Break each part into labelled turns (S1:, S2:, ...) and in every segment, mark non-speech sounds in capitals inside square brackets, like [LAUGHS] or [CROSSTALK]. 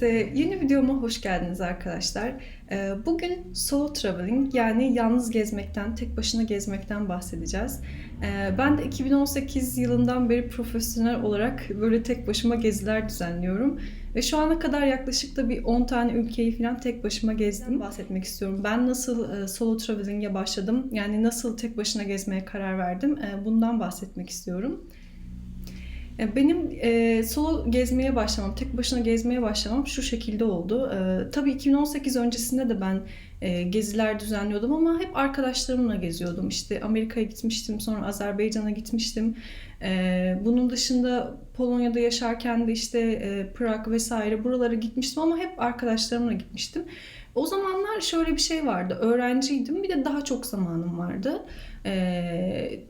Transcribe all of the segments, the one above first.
S1: Herkese yeni videoma hoş geldiniz arkadaşlar. Ee, Bugün solo traveling yani yalnız gezmekten, tek başına gezmekten bahsedeceğiz. Ee, Ben de 2018 yılından beri profesyonel olarak böyle tek başıma geziler düzenliyorum. Ve şu ana kadar yaklaşık da bir 10 tane ülkeyi falan tek başıma gezdim. Bahsetmek istiyorum. Ben nasıl e, solo traveling'e başladım? Yani nasıl tek başına gezmeye karar verdim? E, Bundan bahsetmek istiyorum. E, Benim e, solo gezmeye başlamam, tek başına gezmeye başlamam şu şekilde oldu. E, tabii 2018 öncesinde de ben e, geziler düzenliyordum ama hep arkadaşlarımla geziyordum. İşte Amerika'ya gitmiştim, sonra Azerbaycan'a gitmiştim. E, bunun dışında Polonya'da yaşarken de işte e, Prag vesaire buralara gitmiştim ama hep arkadaşlarımla gitmiştim. O zamanlar şöyle bir şey vardı, öğrenciydim bir de daha çok zamanım vardı. E,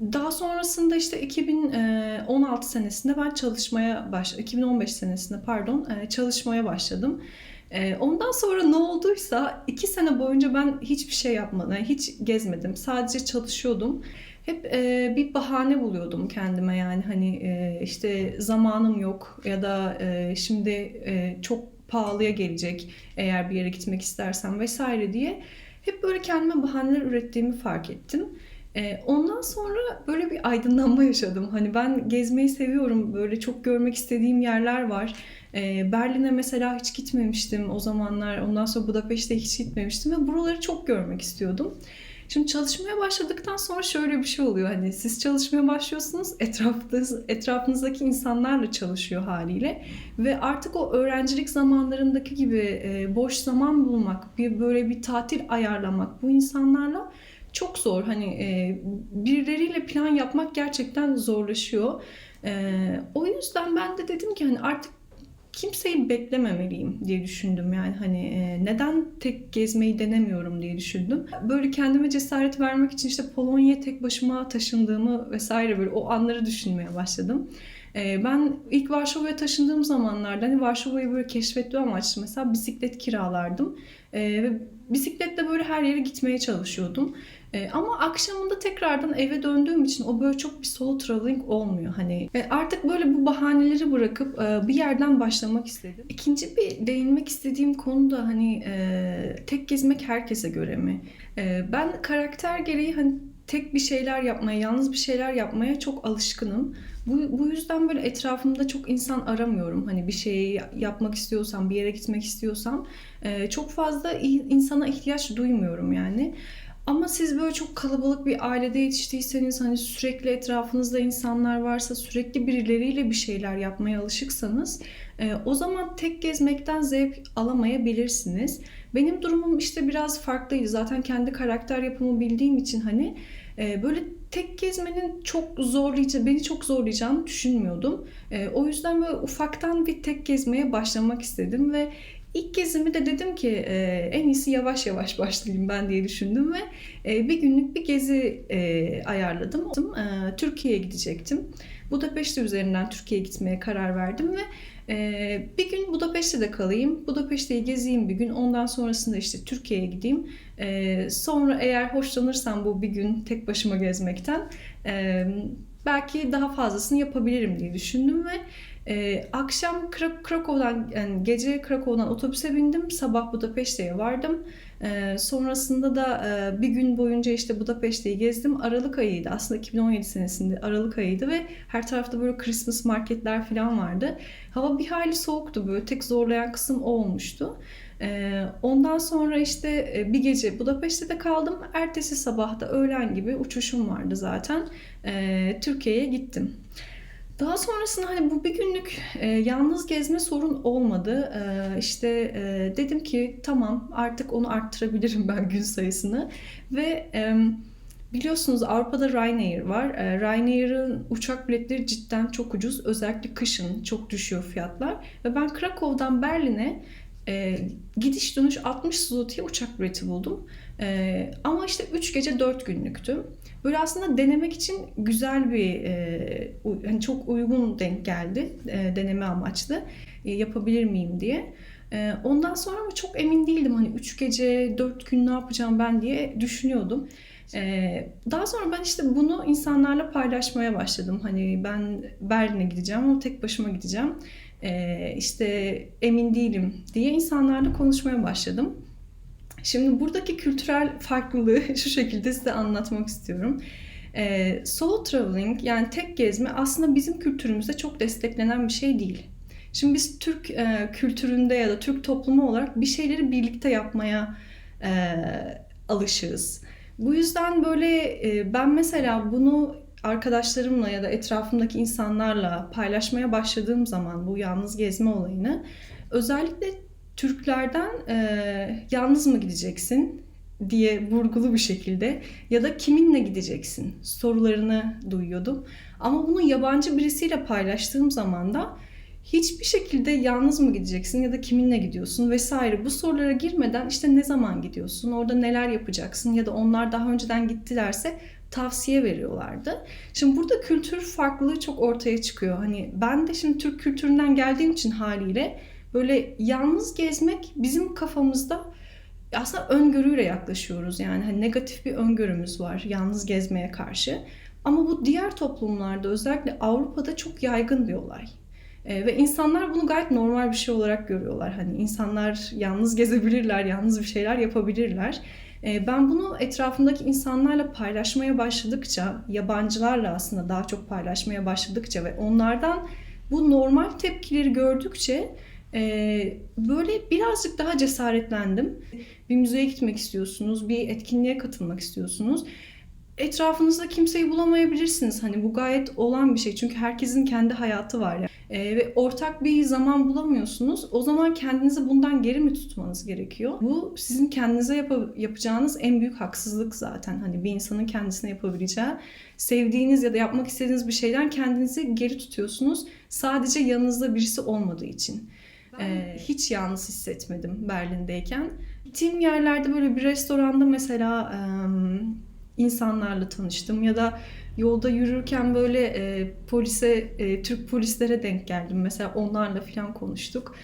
S1: daha sonrasında işte 2016 senesinde ben çalışmaya başladım. 2015 senesinde pardon e, çalışmaya başladım. E, Ondan sonra ne olduysa iki sene boyunca ben hiçbir şey yapmadım. Hiç gezmedim. Sadece çalışıyordum. Hep e, bir bahane buluyordum kendime yani hani e, işte zamanım yok ya da e, şimdi e, çok pahalıya gelecek eğer bir yere gitmek istersem vesaire diye hep böyle kendime bahaneler ürettiğimi fark ettim. Ee, Ondan sonra böyle bir aydınlanma yaşadım. Hani ben gezmeyi seviyorum. Böyle çok görmek istediğim yerler var. Ee, Berlin'e mesela hiç gitmemiştim o zamanlar. Ondan sonra Budapeşte hiç gitmemiştim ve buraları çok görmek istiyordum. Şimdi çalışmaya başladıktan sonra şöyle bir şey oluyor. Hani siz çalışmaya başlıyorsunuz, etrafınız, etrafınızdaki insanlarla çalışıyor haliyle. Ve artık o öğrencilik zamanlarındaki gibi e, boş zaman bulmak, bir böyle bir tatil ayarlamak bu insanlarla çok zor. Hani e, birileriyle plan yapmak gerçekten zorlaşıyor. E, o yüzden ben de dedim ki hani artık kimseyi beklememeliyim diye düşündüm. Yani hani e, neden tek gezmeyi denemiyorum diye düşündüm. Böyle kendime cesaret vermek için işte Polonya'ya tek başıma taşındığımı vesaire böyle o anları düşünmeye başladım. E, ben ilk Varşova'ya taşındığım zamanlarda hani Varşova'yı böyle keşfetme amaçlı mesela bisiklet kiralardım. E, ve bisikletle böyle her yere gitmeye çalışıyordum. E, ama akşamında tekrardan eve döndüğüm için o böyle çok bir solo traveling olmuyor. Hani e, artık böyle bu bahaneleri bırakıp e, bir yerden başlamak istedim. İkinci bir değinmek istediğim konu da hani e, tek gezmek herkese göre mi? E, ben karakter gereği hani tek bir şeyler yapmaya, yalnız bir şeyler yapmaya çok alışkınım. Bu, bu yüzden böyle etrafımda çok insan aramıyorum. Hani bir şeyi yapmak istiyorsam, bir yere gitmek istiyorsam e, çok fazla insana ihtiyaç duymuyorum yani. Ama siz böyle çok kalabalık bir ailede yetiştiyseniz hani sürekli etrafınızda insanlar varsa sürekli birileriyle bir şeyler yapmaya alışıksanız e, o zaman tek gezmekten zevk alamayabilirsiniz. Benim durumum işte biraz farklıydı. Zaten kendi karakter yapımı bildiğim için hani e, böyle tek gezmenin çok zorlayıcı, beni çok zorlayacağını düşünmüyordum. E, o yüzden böyle ufaktan bir tek gezmeye başlamak istedim ve İlk gezimi de dedim ki e, en iyisi yavaş yavaş başlayayım ben diye düşündüm ve e, bir günlük bir gezi e, ayarladım. E, Türkiye'ye gidecektim. Budapeşte üzerinden Türkiye'ye gitmeye karar verdim ve e, bir gün Budapeşte'de kalayım. Budapeşte'yi gezeyim bir gün. Ondan sonrasında işte Türkiye'ye gideyim. E, sonra eğer hoşlanırsam bu bir gün tek başıma gezmekten e, belki daha fazlasını yapabilirim diye düşündüm ve ee, akşam Krak- Krakow'dan yani gece Krakow'dan otobüse bindim. Sabah Budapeşte'ye vardım. Ee, sonrasında da e, bir gün boyunca işte Budapeşte'yi gezdim. Aralık ayıydı. Aslında 2017 senesinde Aralık ayıydı ve her tarafta böyle Christmas marketler falan vardı. Hava bir hayli soğuktu böyle. Tek zorlayan kısım o olmuştu. Ee, ondan sonra işte e, bir gece Budapeşte'de kaldım. Ertesi sabah da öğlen gibi uçuşum vardı zaten. Türkiye'ye gittim. Daha sonrasında hani bu bir günlük e, yalnız gezme sorun olmadı. E, işte e, dedim ki tamam artık onu arttırabilirim [LAUGHS] ben gün sayısını ve e, biliyorsunuz Avrupa'da Ryanair var. E, Ryanair'ın uçak biletleri cidden çok ucuz. Özellikle kışın çok düşüyor fiyatlar ve ben Krakow'dan Berlin'e e, gidiş dönüş 60 zloty'ye uçak bileti buldum. E, ama işte 3 gece 4 günlüktü. Böyle aslında denemek için güzel bir, e, hani çok uygun denk geldi e, deneme amaçlı. E, yapabilir miyim diye. E, ondan sonra ama çok emin değildim. Hani 3 gece 4 gün ne yapacağım ben diye düşünüyordum. Ee, daha sonra ben işte bunu insanlarla paylaşmaya başladım. Hani ben Berlin'e gideceğim ama tek başıma gideceğim. e, işte emin değilim diye insanlarla konuşmaya başladım. Şimdi buradaki kültürel farklılığı [LAUGHS] şu şekilde size anlatmak istiyorum. Ee, solo traveling yani tek gezme aslında bizim kültürümüzde çok desteklenen bir şey değil. Şimdi biz Türk e, kültüründe ya da Türk toplumu olarak bir şeyleri birlikte yapmaya e, alışığız. Bu yüzden böyle e, ben mesela bunu arkadaşlarımla ya da etrafımdaki insanlarla paylaşmaya başladığım zaman bu yalnız gezme olayını özellikle Türklerden e, yalnız mı gideceksin diye vurgulu bir şekilde ya da kiminle gideceksin sorularını duyuyordum. Ama bunu yabancı birisiyle paylaştığım zaman da hiçbir şekilde yalnız mı gideceksin ya da kiminle gidiyorsun vesaire bu sorulara girmeden işte ne zaman gidiyorsun, orada neler yapacaksın ya da onlar daha önceden gittilerse tavsiye veriyorlardı. Şimdi burada kültür farklılığı çok ortaya çıkıyor. Hani ben de şimdi Türk kültüründen geldiğim için haliyle böyle yalnız gezmek bizim kafamızda aslında öngörüyle yaklaşıyoruz. Yani hani negatif bir öngörümüz var yalnız gezmeye karşı. Ama bu diğer toplumlarda özellikle Avrupa'da çok yaygın bir olay. Ee, ve insanlar bunu gayet normal bir şey olarak görüyorlar. Hani insanlar yalnız gezebilirler, yalnız bir şeyler yapabilirler. Ee, ben bunu etrafımdaki insanlarla paylaşmaya başladıkça, yabancılarla aslında daha çok paylaşmaya başladıkça ve onlardan bu normal tepkileri gördükçe ee, böyle birazcık daha cesaretlendim. Bir müzeye gitmek istiyorsunuz, bir etkinliğe katılmak istiyorsunuz. Etrafınızda kimseyi bulamayabilirsiniz. Hani bu gayet olan bir şey. Çünkü herkesin kendi hayatı var. Yani. Ee, ve ortak bir zaman bulamıyorsunuz. O zaman kendinizi bundan geri mi tutmanız gerekiyor? Bu sizin kendinize yap- yapacağınız en büyük haksızlık zaten. Hani bir insanın kendisine yapabileceği. Sevdiğiniz ya da yapmak istediğiniz bir şeyden kendinizi geri tutuyorsunuz. Sadece yanınızda birisi olmadığı için. Ee, hiç yalnız hissetmedim Berlin'deyken. Gittiğim yerlerde böyle bir restoranda mesela e, insanlarla tanıştım ya da yolda yürürken böyle e, polise, e, Türk polislere denk geldim. Mesela onlarla falan konuştuk.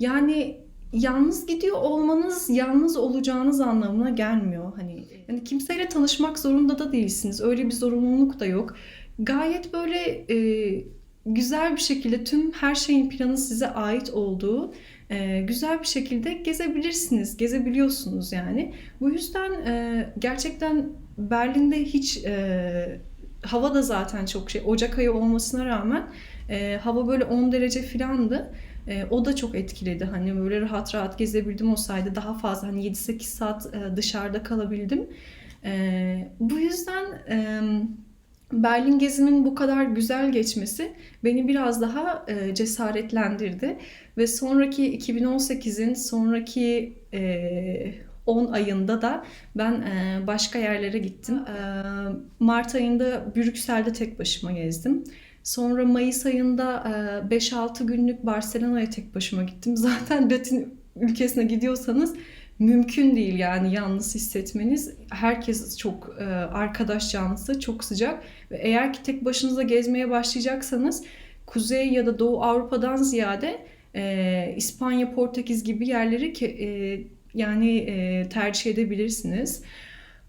S1: Yani yalnız gidiyor olmanız yalnız olacağınız anlamına gelmiyor. Hani yani kimseyle tanışmak zorunda da değilsiniz. Öyle bir zorunluluk da yok. Gayet böyle e, güzel bir şekilde tüm her şeyin planı size ait olduğu e, güzel bir şekilde gezebilirsiniz, gezebiliyorsunuz yani. Bu yüzden e, gerçekten Berlin'de hiç e, hava da zaten çok şey, Ocak ayı olmasına rağmen e, hava böyle 10 derece filandı. E, o da çok etkiledi. Hani böyle rahat rahat gezebildim o sayede daha fazla hani 7-8 saat e, dışarıda kalabildim. E, bu yüzden e, Berlin gezimin bu kadar güzel geçmesi beni biraz daha e, cesaretlendirdi ve sonraki 2018'in sonraki e, 10 ayında da ben e, başka yerlere gittim. E, Mart ayında Brüksel'de tek başıma gezdim. Sonra Mayıs ayında e, 5-6 günlük Barcelona'ya tek başıma gittim. [LAUGHS] Zaten Latin ülkesine gidiyorsanız mümkün değil yani yalnız hissetmeniz. Herkes çok e, arkadaş canlısı, çok sıcak ve eğer ki tek başınıza gezmeye başlayacaksanız Kuzey ya da Doğu Avrupa'dan ziyade e, İspanya, Portekiz gibi yerleri ke, e, yani e, tercih edebilirsiniz.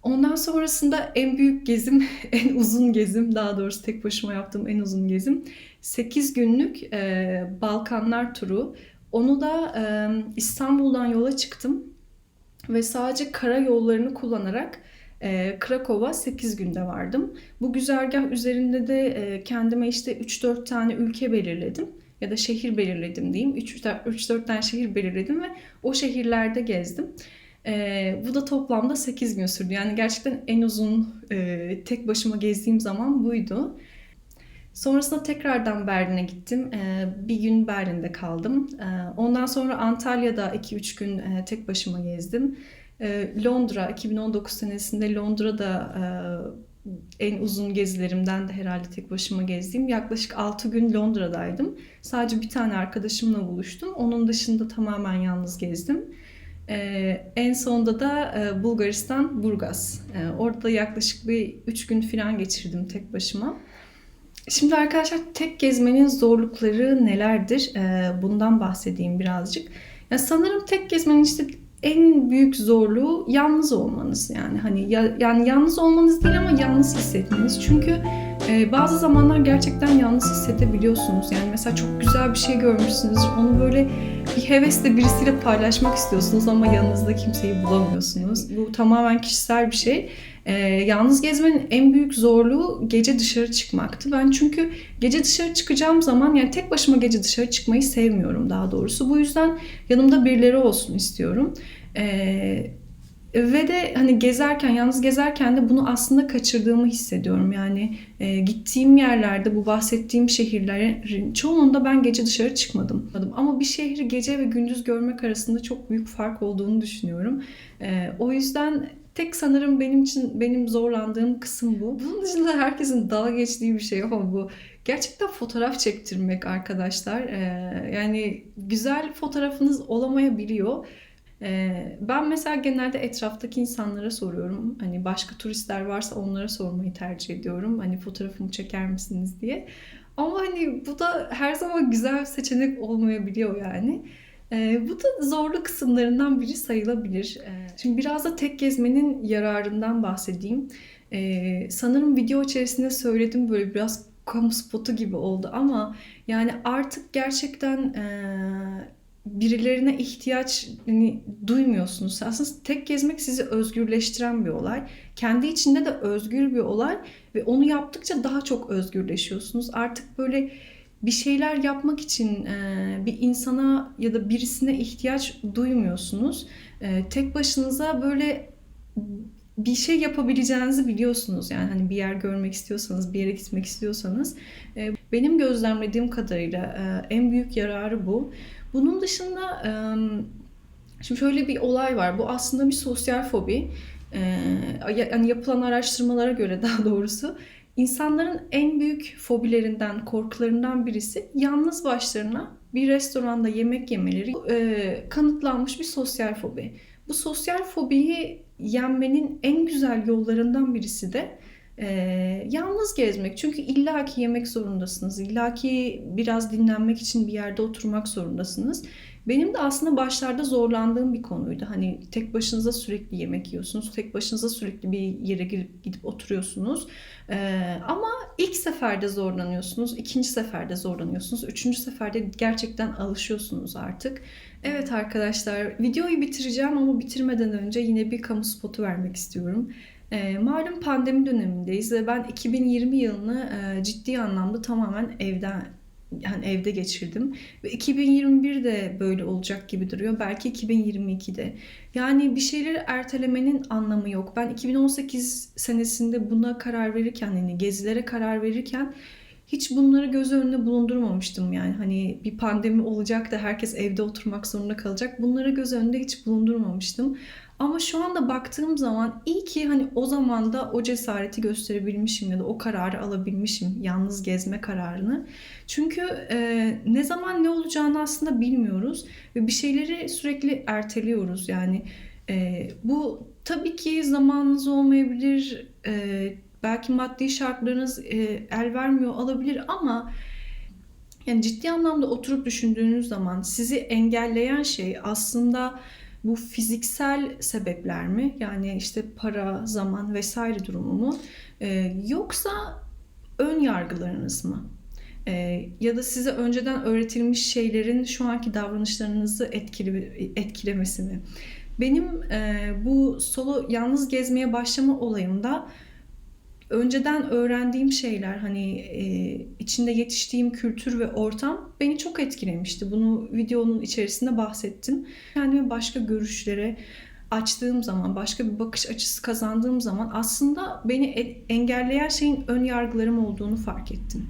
S1: Ondan sonrasında en büyük gezim, [LAUGHS] en uzun gezim, daha doğrusu tek başıma yaptığım en uzun gezim 8 günlük e, Balkanlar turu. Onu da e, İstanbul'dan yola çıktım ve sadece karayollarını kullanarak e, Krakow'a 8 günde vardım. Bu güzergah üzerinde de e, kendime işte 3-4 tane ülke belirledim ya da şehir belirledim diyeyim. 3-4 tane şehir belirledim ve o şehirlerde gezdim. E, bu da toplamda 8 gün sürdü. Yani gerçekten en uzun e, tek başıma gezdiğim zaman buydu. Sonrasında tekrardan Berlin'e gittim. E, bir gün Berlin'de kaldım. E, ondan sonra Antalya'da 2-3 gün e, tek başıma gezdim. E, Londra, 2019 senesinde Londra'da e, en uzun gezilerimden de herhalde tek başıma gezdiğim yaklaşık 6 gün Londra'daydım. Sadece bir tane arkadaşımla buluştum. Onun dışında tamamen yalnız gezdim. Ee, en sonunda da e, Bulgaristan, Burgaz. Ee, orada yaklaşık bir 3 gün falan geçirdim tek başıma. Şimdi arkadaşlar tek gezmenin zorlukları nelerdir? Ee, bundan bahsedeyim birazcık. Ya sanırım tek gezmenin işte en büyük zorluğu yalnız olmanız yani hani ya, yani yalnız olmanız değil ama yalnız hissetmeniz çünkü Ee, bazı zamanlar gerçekten yalnız hissedebiliyorsunuz. Yani mesela çok güzel bir şey görmüşsünüz. Onu böyle bir hevesle birisiyle paylaşmak istiyorsunuz ama yanınızda kimseyi bulamıyorsunuz. Bu tamamen kişisel bir şey. Ee, yalnız gezmenin en büyük zorluğu gece dışarı çıkmaktı. Ben çünkü gece dışarı çıkacağım zaman yani tek başıma gece dışarı çıkmayı sevmiyorum daha doğrusu. Bu yüzden yanımda birileri olsun istiyorum. Ee, ve de hani gezerken, yalnız gezerken de bunu aslında kaçırdığımı hissediyorum. Yani e, gittiğim yerlerde bu bahsettiğim şehirlerin çoğunda ben gece dışarı çıkmadım. Ama bir şehri gece ve gündüz görmek arasında çok büyük fark olduğunu düşünüyorum. E, o yüzden tek sanırım benim için benim zorlandığım kısım bu. Bunun dışında herkesin dalga geçtiği bir şey ama bu gerçekten fotoğraf çektirmek arkadaşlar. E, yani güzel fotoğrafınız olamayabiliyor. Ee, ben mesela genelde etraftaki insanlara soruyorum. Hani başka turistler varsa onlara sormayı tercih ediyorum. Hani fotoğrafımı çeker misiniz diye. Ama hani bu da her zaman güzel seçenek olmayabiliyor yani. Ee, bu da zorlu kısımlarından biri sayılabilir. Ee, şimdi biraz da tek gezmenin yararından bahsedeyim. Ee, sanırım video içerisinde söyledim böyle biraz kamu spotu gibi oldu ama yani artık gerçekten e, birilerine ihtiyaç hani, duymuyorsunuz. Aslında tek gezmek sizi özgürleştiren bir olay. Kendi içinde de özgür bir olay ve onu yaptıkça daha çok özgürleşiyorsunuz. Artık böyle bir şeyler yapmak için e, bir insana ya da birisine ihtiyaç duymuyorsunuz. E, tek başınıza böyle bir şey yapabileceğinizi biliyorsunuz. Yani hani bir yer görmek istiyorsanız, bir yere gitmek istiyorsanız. E, benim gözlemlediğim kadarıyla en büyük yararı bu. Bunun dışında şimdi şöyle bir olay var. Bu aslında bir sosyal fobi. Yani yapılan araştırmalara göre [LAUGHS] daha doğrusu insanların en büyük fobilerinden, korkularından birisi yalnız başlarına bir restoranda yemek yemeleri kanıtlanmış bir sosyal fobi. Bu sosyal fobiyi yenmenin en güzel yollarından birisi de ee, yalnız gezmek. Çünkü illaki yemek zorundasınız. illaki biraz dinlenmek için bir yerde oturmak zorundasınız. Benim de aslında başlarda zorlandığım bir konuydu. Hani tek başınıza sürekli yemek yiyorsunuz. Tek başınıza sürekli bir yere gidip, gidip oturuyorsunuz. Ee, ama ilk seferde zorlanıyorsunuz. ikinci seferde zorlanıyorsunuz. Üçüncü seferde gerçekten alışıyorsunuz artık. Evet arkadaşlar videoyu bitireceğim ama bitirmeden önce yine bir kamu spotu vermek istiyorum. E, malum pandemi dönemindeyiz ve ben 2020 yılını e, ciddi anlamda tamamen evden yani evde geçirdim. Ve 2021 de böyle olacak gibi duruyor. Belki 2022'de. Yani bir şeyleri ertelemenin anlamı yok. Ben 2018 senesinde buna karar verirken, hani gezilere karar verirken hiç bunları göz önünde bulundurmamıştım yani hani bir pandemi olacak da herkes evde oturmak zorunda kalacak bunları göz önünde hiç bulundurmamıştım. Ama şu anda baktığım zaman iyi ki hani o zaman da o cesareti gösterebilmişim ya da o kararı alabilmişim. Yalnız gezme kararını. Çünkü e, ne zaman ne olacağını aslında bilmiyoruz. Ve bir şeyleri sürekli erteliyoruz. Yani e, bu tabii ki zamanınız olmayabilir. E, belki maddi şartlarınız e, el vermiyor olabilir ama... Yani ciddi anlamda oturup düşündüğünüz zaman sizi engelleyen şey aslında bu fiziksel sebepler mi? Yani işte para, zaman vesaire durumu mu? Ee, yoksa ön yargılarınız mı? Ee, ya da size önceden öğretilmiş şeylerin şu anki davranışlarınızı etkili, etkilemesi mi? Benim e, bu solo yalnız gezmeye başlama olayımda önceden öğrendiğim şeyler hani e, içinde yetiştiğim kültür ve ortam beni çok etkilemişti. Bunu videonun içerisinde bahsettim. Kendimi başka görüşlere açtığım zaman, başka bir bakış açısı kazandığım zaman aslında beni engelleyen şeyin ön yargılarım olduğunu fark ettim.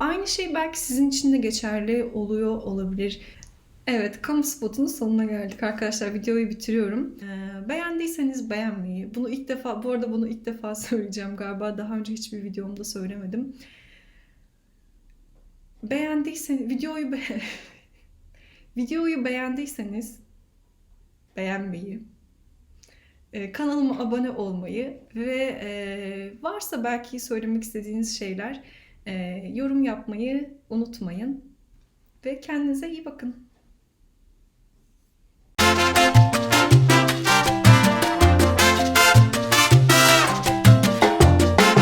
S1: Aynı şey belki sizin için de geçerli oluyor olabilir. Evet, kamu spotunun sonuna geldik arkadaşlar. Videoyu bitiriyorum. Ee, beğendiyseniz beğenmeyi. Bunu ilk defa, bu arada bunu ilk defa [LAUGHS] söyleyeceğim galiba. Daha önce hiçbir videomda söylemedim. Beğendiyseniz, videoyu be [LAUGHS] videoyu beğendiyseniz beğenmeyi, e, kanalıma abone olmayı ve e, varsa belki söylemek istediğiniz şeyler e, yorum yapmayı unutmayın. Ve kendinize iyi bakın.